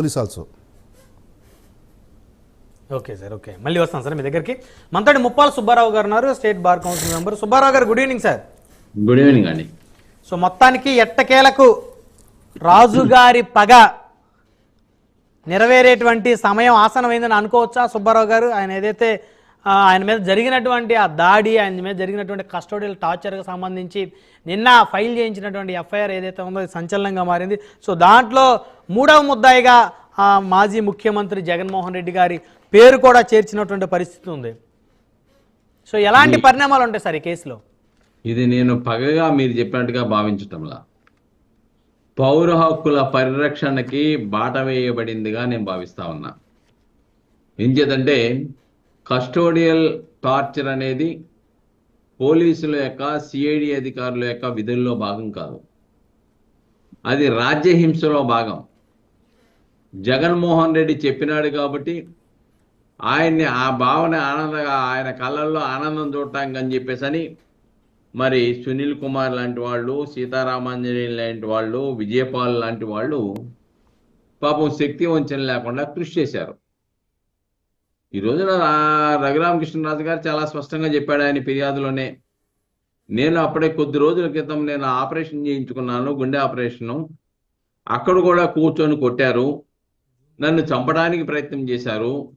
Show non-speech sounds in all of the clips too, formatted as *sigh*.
Police also okay sir okay మళ్ళీ వస్తాను sir మీ దగ్గరికి. మనతోటి ముప్పాల సుబ్బారావు గారు ఉన్నారు state bar council member Subbarao గారు good evening sir good evening అండి సో మొత్తానికి ఎట్టకేలకు రాజుగారి పగ నెరవేరేటువంటి సమయం ఆసనమైందని అనుకోవచ్చా సుబ్బారావు గారు? ఆయన ఏదైతే ఆయన మీద జరిగినటువంటి ఆ దాడి ఆయన మీద జరిగినటువంటి కస్టోడియల్ టార్చర్కి సంబంధించి నిన్న ఫైల్ చేయించినటువంటి ఎఫ్ఐఆర్ ఏదైతే ఉందో అది సంచలనంగా మారింది. సో దాంట్లో మూడవ ముద్దాయిగా ఆ మాజీ ముఖ్యమంత్రి జగన్మోహన్ రెడ్డి గారి పేరు కూడా చేర్చినటువంటి పరిస్థితి ఉంది. సో ఎలాంటి పరిణామాలు ఉంటాయి సార్ ఈ కేసులో? ఇది నేను పగగా మీరు చెప్పినట్టుగా భావించటంలా. పౌర హక్కుల పరిరక్షణకి బాట వేయబడిందిగా నేను భావిస్తా ఉన్నా. ఏం చేతంటే కస్టోడియల్ టార్చర్ అనేది పోలీసుల యొక్క సిఐడి అధికారుల యొక్క విధుల్లో భాగం కాదు. అది రాజ్యహింసలో భాగం. జగన్మోహన్ రెడ్డి చెప్పినాడు కాబట్టి ఆయన్ని ఆ భావన ఆనందంగా ఆయన కళ్ళల్లో ఆనందం చూడటానికి అని చెప్పేసి అని మరి సునీల్ కుమార్ లాంటి వాళ్ళు సీతారామాంజనేయులు లాంటి వాళ్ళు విజయపాల్ లాంటి వాళ్ళు పాపం శక్తి వంచన లేకుండా కృషి చేశారు. ఈ రోజున రఘురామకృష్ణరాజు గారు చాలా స్పష్టంగా చెప్పాడు ఆయన ఫిర్యాదులోనే. నేను అప్పుడే కొద్ది రోజుల క్రితం నేను ఆపరేషన్ చేయించుకున్నాను గుండె ఆపరేషను. అక్కడ కూడా కూర్చొని కొట్టారు. నన్ను చంపడానికి ప్రయత్నం చేశారు.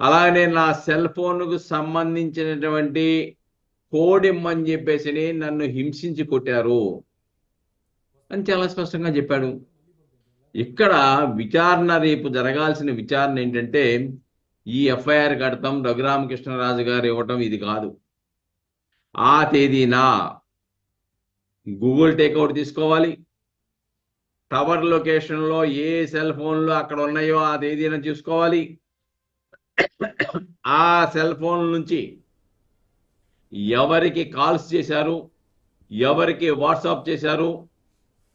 అలాగే నా సెల్ ఫోన్కు సంబంధించినటువంటి కోడ్ ఇమ్మని చెప్పేసి నన్ను హింసించి కొట్టారు అని చాలా స్పష్టంగా చెప్పాడు. ఇక్కడ విచారణ రేపు జరగాల్సిన విచారణ ఏంటంటే ఈ ఎఫ్ఐఆర్ కడతాం రఘురామకృష్ణరాజు గారు ఇవ్వటం ఇది కాదు. ఆ తేదీన గూగుల్ టేక్అవుట్ తీసుకోవాలి. టవర్ లొకేషన్లో ఏ సెల్ ఫోన్లు అక్కడ ఉన్నాయో ఆ తేదీన చూసుకోవాలి. ఆ సెల్ ఫోన్ నుంచి ఎవరికి కాల్స్ చేశారు ఎవరికి వాట్సాప్ చేశారు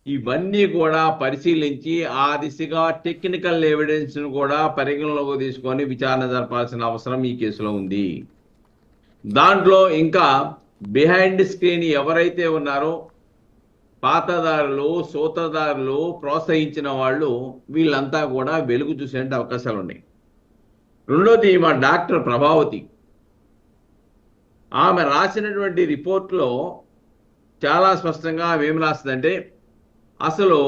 ఇవన్నీ కూడా పరిశీలించి ఆ దిశగా టెక్నికల్ ఎవిడెన్స్ను కూడా పరిగణలోకి తీసుకొని విచారణ జరపాల్సిన అవసరం ఈ కేసులో ఉంది. దాంట్లో ఇంకా బిహైండ్ స్క్రీన్ ఎవరైతే ఉన్నారో పాతదారులు సోతదారులు ప్రోత్సహించిన వాళ్ళు వీళ్ళంతా కూడా వెలుగు చూసే అవకాశాలు ఉన్నాయి. రెండోది మా డాక్టర్ ప్రభావతి. ఆమె రాసినటువంటి రిపోర్ట్లో చాలా స్పష్టంగా ఆమె ఏం రాస్తుందంటే అసలు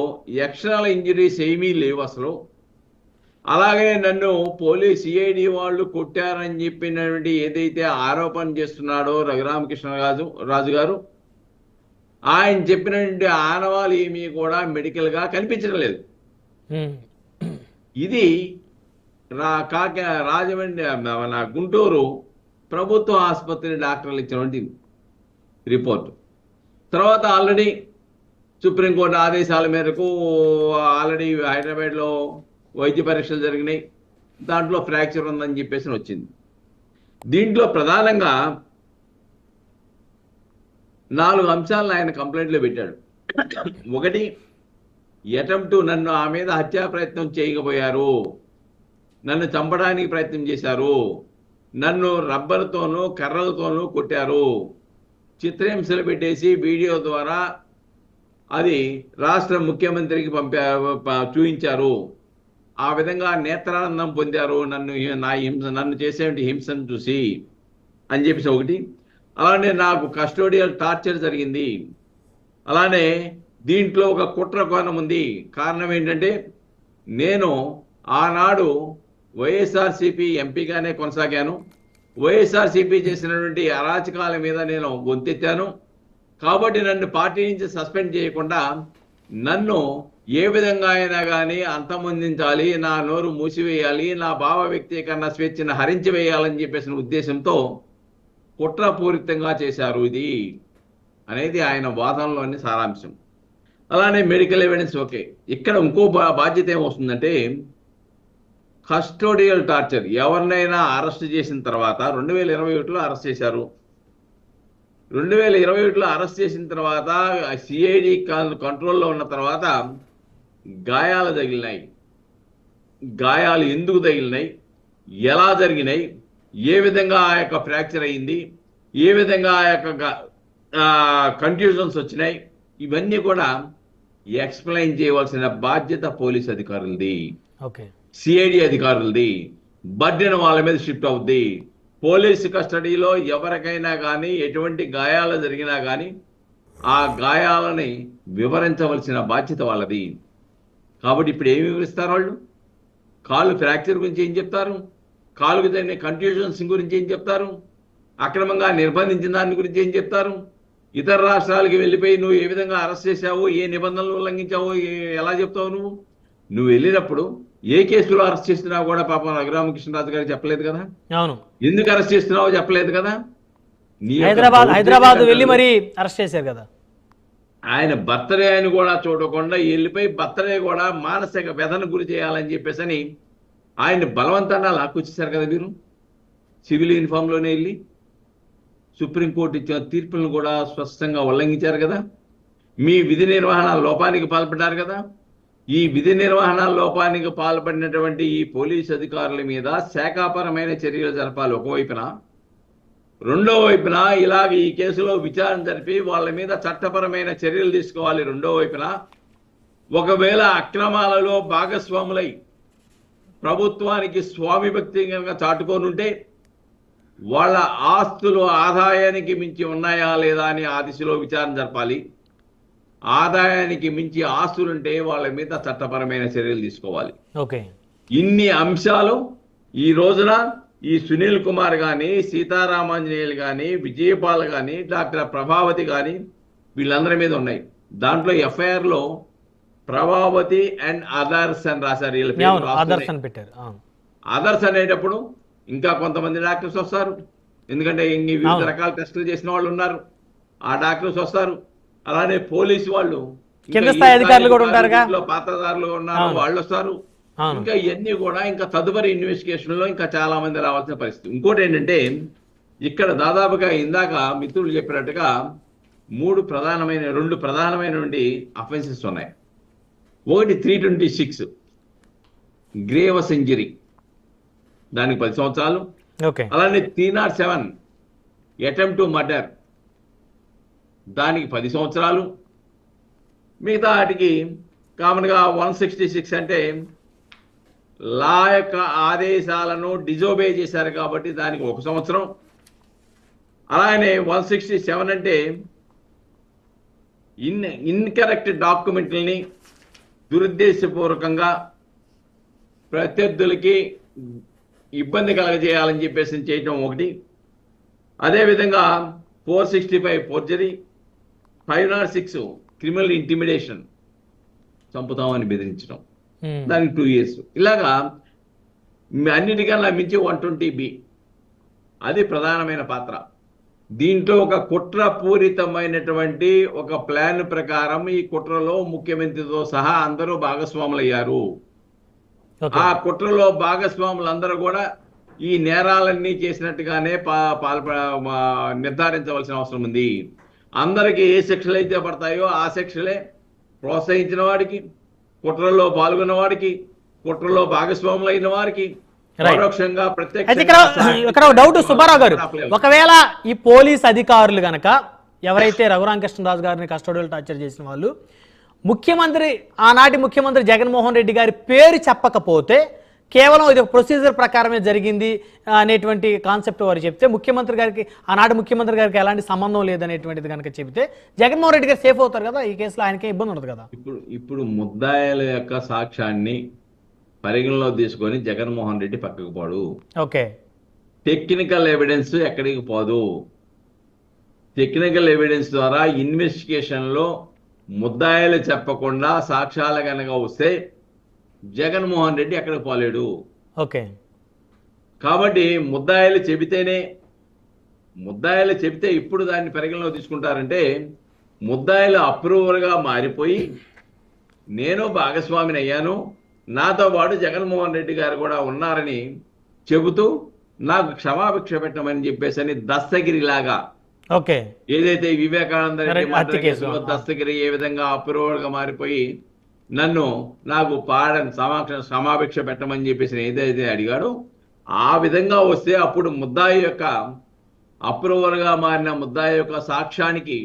ఎక్స్టర్నల్ ఇంజరీస్ ఏమీ లేవు అసలు. అలాగే నన్ను పోలీస్ సిఐడి వాళ్ళు కొట్టారని చెప్పినటువంటి ఏదైతే ఆరోపణ చేస్తున్నాడో రఘురామకృష్ణ రాజు రాజు గారు ఆయన చెప్పినటువంటి ఆనవాలు ఏమీ కూడా మెడికల్గా కనిపించడం లేదు. ఇది రా కాక రాజమండ్రి మన గుంటూరు ప్రభుత్వ ఆసుపత్రి డాక్టర్లు ఇచ్చినటువంటి రిపోర్ట్. తర్వాత ఆల్రెడీ సుప్రీంకోర్టు ఆదేశాల మేరకు ఆల్రెడీ హైదరాబాద్లో వైద్య పరీక్షలు జరిగినాయి. దాంట్లో ఫ్రాక్చర్ ఉందని చెప్పేసి వచ్చింది. దీంట్లో ప్రధానంగా నాలుగు అంశాలను ఆయన కంప్లైంట్లో పెట్టాడు. ఒకటి అటెంప్ట్ నన్ను ఆ మీద హత్యా ప్రయత్నం చేయకపోయారు. నన్ను చంపడానికి ప్రయత్నం చేశారు. నన్ను రబ్బర్తోనూ కర్రలతోనూ కొట్టారు. చిత్రహింసలు పెట్టేసి వీడియో ద్వారా అది రాష్ట్ర ముఖ్యమంత్రికి పంపా చూపించారు ఆ విధంగా నేత్రానందం పొందారు. నన్ను నా హింస నన్ను చేసేటువంటి హింసను చూసి అని చెప్పేసి ఒకటి. అలానే నాకు కస్టోడియల్ టార్చర్ జరిగింది. అలానే దీంట్లో ఒక కుట్ర కోణం ఉంది. కారణం ఏంటంటే నేను ఆనాడు వైఎస్ఆర్సిపి ఎంపీగానే కొనసాగాను. వైఎస్ఆర్సిపి చేసినటువంటి అరాచకాల మీద నేను గొంతెత్తాను. కాబట్టి నన్ను పార్టీ నుంచి సస్పెండ్ చేయకుండా నన్ను ఏ విధంగా అయినా కానీ అంతమొందించాలి నా నోరు మూసివేయాలి నా భావ వ్యక్తీకరణ స్వేచ్ఛను హరించివేయాలని చెప్పేసిన ఉద్దేశంతో కుట్రపూరితంగా చేశారు ఇది అనేది ఆయన వాదనలోని సారాంశం. అలానే మెడికల్ ఎవిడెన్స్ ఓకే ఇక్కడ ఇంకో బా- బాధ్యత ఏమొస్తుందంటే కస్టోడియల్ టార్చర్ ఎవరినైనా అరెస్ట్ చేసిన తర్వాత రెండు వేల ఇరవై ఒకటిలో అరెస్ట్ చేశారు. రెండు వేల ఇరవై ఒకటిలో అరెస్ట్ చేసిన తర్వాత సిఐడి కంట్రోల్లో ఉన్న తర్వాత గాయాలు తగిలినాయి. గాయాలు ఎందుకు తగిలినాయి? ఎలా జరిగినాయి? ఏ విధంగా ఆ యొక్క ఫ్రాక్చర్ అయింది? ఏ విధంగా ఆ యొక్క కన్ఫ్యూజన్స్ వచ్చినాయి? ఇవన్నీ కూడా ఎక్స్ప్లెయిన్ చేయవలసిన బాధ్యత పోలీస్ అధికారులది. ఓకే. సిఐడి అధికారులది. బర్డెన్ వాళ్ళ మీద షిఫ్ట్ అవుద్ది. పోలీసు కస్టడీలో ఎవరికైనా కానీ ఎటువంటి గాయాలు జరిగినా కానీ ఆ గాయాలని వివరించవలసిన బాధ్యత వాళ్ళది. కాబట్టి ఇప్పుడు ఏమి వివరిస్తారు వాళ్ళు? కాలు ఫ్రాక్చర్ గురించి ఏం చెప్తారు? కాలుకు జరిగిన కన్ఫ్యూజన్స్ గురించి ఏం చెప్తారు? అక్రమంగా నిర్బంధించిన దాని గురించి ఏం చెప్తారు? ఇతర రాష్ట్రాలకి వెళ్ళిపోయి నువ్వు ఏ విధంగా అరెస్ట్ చేశావు? ఏ నిబంధనలు ఉల్లంఘించావు? ఎలా చెప్తావు నువ్వు? నువ్వు వెళ్ళినప్పుడు ఏ కేసులో అరెస్ట్ చేస్తున్నావు కూడా పాపం రఘురామకృష్ణరాజు గారు చెప్పలేదు కదా? అవును. ఎందుకు అరెస్ట్ చేస్తున్నావో చెప్పలేదు కదా? హైదరాబాద్ హైదరాబాద్ వెళ్ళి మరీ అరెస్ట్ చేశారు కదా. ఆయన బర్త్డే అని కూడా చూడకుండా వెళ్ళిపోయి బర్త్డే కూడా మానసిక వ్యధను గురి చేయాలని చెప్పేసి అని ఆయన బలవంతంగా లాక్కొచ్చేసారు కదా మీరు? సివిల్ యూనిఫామ్లోనే వెళ్ళి సుప్రీంకోర్టు ఇచ్చిన తీర్పులను కూడా స్పష్టంగా ఉల్లంఘించారు కదా? మీ విధి నిర్వహణ లోపానికి పాల్పడ్డారు కదా? ఈ విధి నిర్వహణ లోపానికి పాల్పడినటువంటి ఈ పోలీస్ అధికారుల మీద శాఖాపరమైన చర్యలు జరపాలి ఒకవైపున. రెండో వైపున ఇలాగ ఈ కేసులో విచారణ జరిపి వాళ్ళ మీద చట్టపరమైన చర్యలు తీసుకోవాలి రెండో వైపున. ఒకవేళ అక్రమాలలో భాగస్వాములై ప్రభుత్వానికి స్వామి భక్తి కనుక చాటుకొని ఉంటే వాళ్ళ ఆస్తులు ఆదాయానికి మించి ఉన్నాయా లేదా అని ఆ దిశలో విచారణ జరపాలి. ఆదాయానికి మించి ఆస్తులుంటే వాళ్ళ మీద చట్టపరమైన చర్యలు తీసుకోవాలి. ఓకే. ఇన్ని అంశాలు ఈ రోజున ఈ సునీల్ కుమార్ కానీ సీతారామాంజనేయులు కానీ విజయపాల్ కానీ డాక్టర్ ప్రభావతి కానీ వీళ్ళందరి మీద ఉన్నాయి. దాంట్లో ఎఫ్ఐఆర్లో ప్రభావతి అండ్ అదర్స్ అని రాశారు వీళ్ళ అని పెట్టారు అదర్స్ అనేటప్పుడు ఇంకా కొంతమంది డాక్టర్స్ వస్తారు. ఎందుకంటే ఇన్ని వివిధ. రకాల టెస్టులు చేసిన వాళ్ళు ఉన్నారు. ఆ డాక్టర్స్ వస్తారు. అలానే పోలీసు వాళ్ళు కింద స్థాయి అధికారులు కూడా? దీంట్లో పాత్రదారులు ఉన్నారు. వాళ్ళు వస్తారు. ఇంకా ఇవన్నీ కూడా ఇంకా తదుపరి ఇన్వెస్టిగేషన్లో ఇంకా చాలా మంది రావాల్సిన పరిస్థితి. ఇంకోటి ఏంటంటే ఇక్కడ దాదాపుగా ఇందాక మిత్రులు చెప్పినట్టుగా మూడు ప్రధానమైన రెండు ప్రధానమైనటువంటి అఫెన్సెస్ ఉన్నాయి. ఒకటి త్రీ ట్వంటీ సిక్స్ గ్రేవ సెంచరీ. దానికి పది సంవత్సరాలు. అలానే three nought seven attempt to murder దానికి పది సంవత్సరాలు. మిగతా వాటికి కామన్గా వన్ సిక్స్టీ సిక్స్ అంటే లా యొక్క ఆదేశాలను డిజోబే చేశారు కాబట్టి దానికి ఒక సంవత్సరం. అలానే వన్ సిక్స్టీ సెవెన్ అంటే ఇన్ ఇన్కరెక్ట్ డాక్యుమెంట్లని దురుద్దేశపూర్వకంగా ప్రత్యర్థులకి ఇబ్బంది కలగజేయాలని చెప్పేసి చేయటం ఒకటి. అదేవిధంగా four sixty five forgery five nought six criminal intimidation చంపుతామని బెదిరించడం. ఉమ్. దానికి టూ ఇయర్స్ ఇలాగా అన్నిటికన్నా మించి వన్ ట్వంటీ బి అది ప్రధానమైన పాత్ర. దీంట్లో ఒక కుట్రపూరితమైనటువంటి ఒక ప్లాన్ ప్రకారం ఈ కుట్రలో ముఖ్యమంత్రితో సహా అందరూ భాగస్వాములయ్యారు. ఆ కుట్రలో భాగస్వాములందరూ కూడా ఈ నేరాలన్నీ చేసినట్టుగానే పా నిర్ధారించవలసిన అవసరం ఉంది. అందరికీ ఏ శిక్షలు అయితే పడతాయో ఆ శిక్షలే ప్రోత్సహించిన వాడికి కుట్రలో పాల్గొన్న వాడికి కుట్రలో భాగస్వాములైన వారికి. పరోక్షంగా ఇక్కడ డౌట్ సుబ్బారావు గారు ఒకవేళ ఈ పోలీస్ అధికారులు గనక ఎవరైతే రఘురామకృష్ణరాజు గారిని కస్టోడియల్ టార్చర్ చేసిన వాళ్ళు ముఖ్యమంత్రి ఆనాటి ముఖ్యమంత్రి జగన్మోహన్ రెడ్డి గారి పేరు చెప్పకపోతే కేవలం ఇది ప్రొసీజర్ ప్రకారమే జరిగింది అనేటువంటి కాన్సెప్ట్ వారు చెప్తే ముఖ్యమంత్రి గారికి ఆనాటి ముఖ్యమంత్రి గారికి ఎలాంటి సంబంధం లేదనేటువంటిది కనుక చెబితే జగన్మోహన్ రెడ్డి గారు సేఫ్ అవుతారు కదా? ఈ కేసులో ఆయనకే ఇబ్బంది ఉండదు కదా? ఇప్పుడు ఇప్పుడు ముద్దాయిల యొక్క సాక్ష్యాన్ని పరిగణలో తీసుకొని జగన్మోహన్ రెడ్డి పక్కకు పోడు. ఓకే. టెక్నికల్ ఎవిడెన్స్ ఎక్కడికి పోదు? టెక్నికల్ ఎవిడెన్స్ ద్వారా ఇన్వెస్టిగేషన్లో ముద్దాయిలు చెప్పకుండా సాక్ష్యాలు కనుక వస్తే జగన్మోహన్ రెడ్డి ఎక్కడికి పోలేడు. ఓకే. కాబట్టి ముద్దాయిలు చెబితేనే ముద్దాయిలు చెబితే ఇప్పుడు దాన్ని పరిగణలో తీసుకుంటారంటే ముద్దాయిలు అప్రూవర్గా మారిపోయి నేను భాగస్వామిని అయ్యాను నాతో పాటు జగన్మోహన్ రెడ్డి గారు కూడా ఉన్నారని చెబుతూ నాకు క్షమాభిక్ష పెట్టమని చెప్పేసి అని దస్తగిరిలాగా ఓకే. ఏదైతే వివేకానంద రెడ్డి దస్తగిరి ఏ విధంగా అప్రూవల్గా మారిపోయి నన్ను నాకు పాడని సమాక్ష సమాభిక్ష పెట్టమని చెప్పేసి ఏదైతే అడిగాడో ఆ విధంగా వస్తే అప్పుడు ముద్దాయి యొక్క అప్రూవల్గా మారిన ముద్దాయి యొక్క సాక్ష్యానికి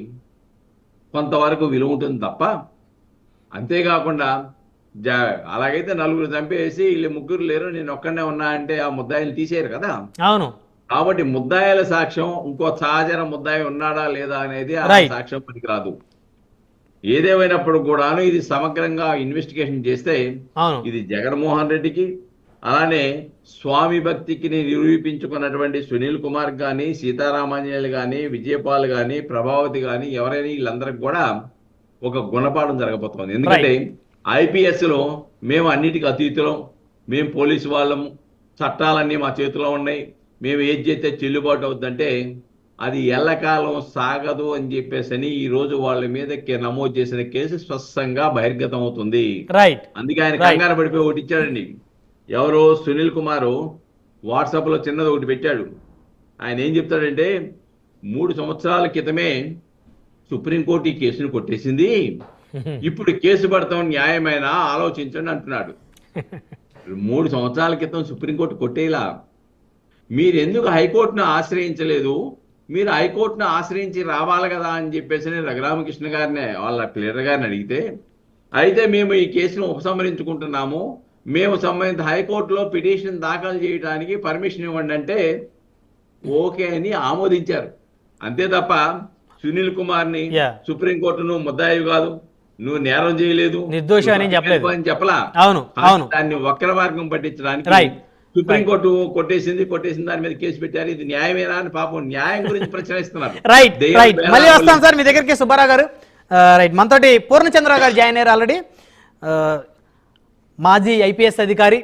కొంతవరకు విలువ ఉంటుంది తప్ప అంతేకాకుండా జా- అలాగైతే నలుగురు చంపేసి వీళ్ళు ముగ్గురు లేరు నేను ఒక్కడనే ఉన్నా అంటే ఆ ముద్దాయిలు తీసేయరు కదా. అవును. కాబట్టి ముద్దాయిల సాక్ష్యం ఇంకో సహచర ముద్దాయి ఉన్నాడా లేదా అనేది ఆ. సాక్ష్యం పనికిరాదు. ఏదేమైనప్పుడు కూడాను ఇది సమగ్రంగా ఇన్వెస్టిగేషన్ చేస్తే ఇది జగన్మోహన్ రెడ్డికి అలానే స్వామి భక్తికి నిరూపించుకున్నటువంటి సునీల్ కుమార్ గాని సీతారామాంజనేయులు గాని విజయపాల్ గాని ప్రభావతి గాని ఎవరైనా వీళ్ళందరికి కూడా ఒక గుణపాఠం జరగబోతోంది. ఎందుకంటే ఐపీఎస్లో మేము అన్నిటికీ అతీతులం మేము పోలీసు వాళ్ళము చట్టాలన్నీ మా చేతిలో ఉన్నాయి మేము ఏది చేస్తే చెల్లుబాటు అవుతుందంటే అది ఎల్లకాలం సాగదు అని చెప్పేసి అని ఈ రోజు వాళ్ళ మీద నమోదు చేసిన కేసు స్పష్టంగా బహిర్గతం అవుతుంది రైట్ అందుకే ఆయన. కంగారు పడిపోయి ఒకటి ఇచ్చాడండి. ఎవరో సునీల్ కుమార్ వాట్సాప్లో చిన్నది ఒకటి పెట్టాడు. ఆయన ఏం చెప్తాడంటే మూడు సంవత్సరాల క్రితమే సుప్రీంకోర్టు ఈ కేసును కొట్టేసింది. *laughs* ఇప్పుడు కేసు పడతాం న్యాయమైన ఆలోచించండి అంటున్నాడు. *laughs* మూడు సంవత్సరాల క్రితం సుప్రీంకోర్టు కొట్టేలా. మీరు ఎందుకు హైకోర్టును ఆశ్రయించలేదు? మీరు హైకోర్టును ఆశ్రయించి రావాలి కదా అని చెప్పేసి నేను రఘురామకృష్ణ గారిని వాళ్ళ ప్లేయర్ గారిని అడిగితే అయితే మేము ఈ కేసును ఉపసంహరించుకుంటున్నాము. మేము సంబంధిత హైకోర్టులో పిటిషన్ దాఖలు చేయడానికి పర్మిషన్ ఇవ్వండి అంటే ఓకే అని ఆమోదించారు. అంతే తప్ప సునీల్ కుమార్ని Yeah. సుప్రీంకోర్టు నువ్వు ముద్దాయి కాదు. నువ్వు నేరం చేయలేదు. నిర్దోషి అని చెప్పలా. అవును అవును. దాన్ని వక్ర మార్గం పట్టించడానికి. సుప్రీంకోర్టు కొట్టేసింది కొట్టేసింది దాని మీద కేసు పెట్టారు. ఇది న్యాయమేనా అని పాపం న్యాయం గురించి ప్రశ్నిస్తున్నారు. *laughs* రైట్ రైట్ మళ్ళీ వస్తాం సార్ మీ దగ్గరికి సుబ్బారావు గారు. రైట్ మనతోటి పూర్ణచంద్ర గారు జాయిన్ అయ్యారు ఆల్రెడీ ఆ, మాజీ ఐపీఎస్ అధికారి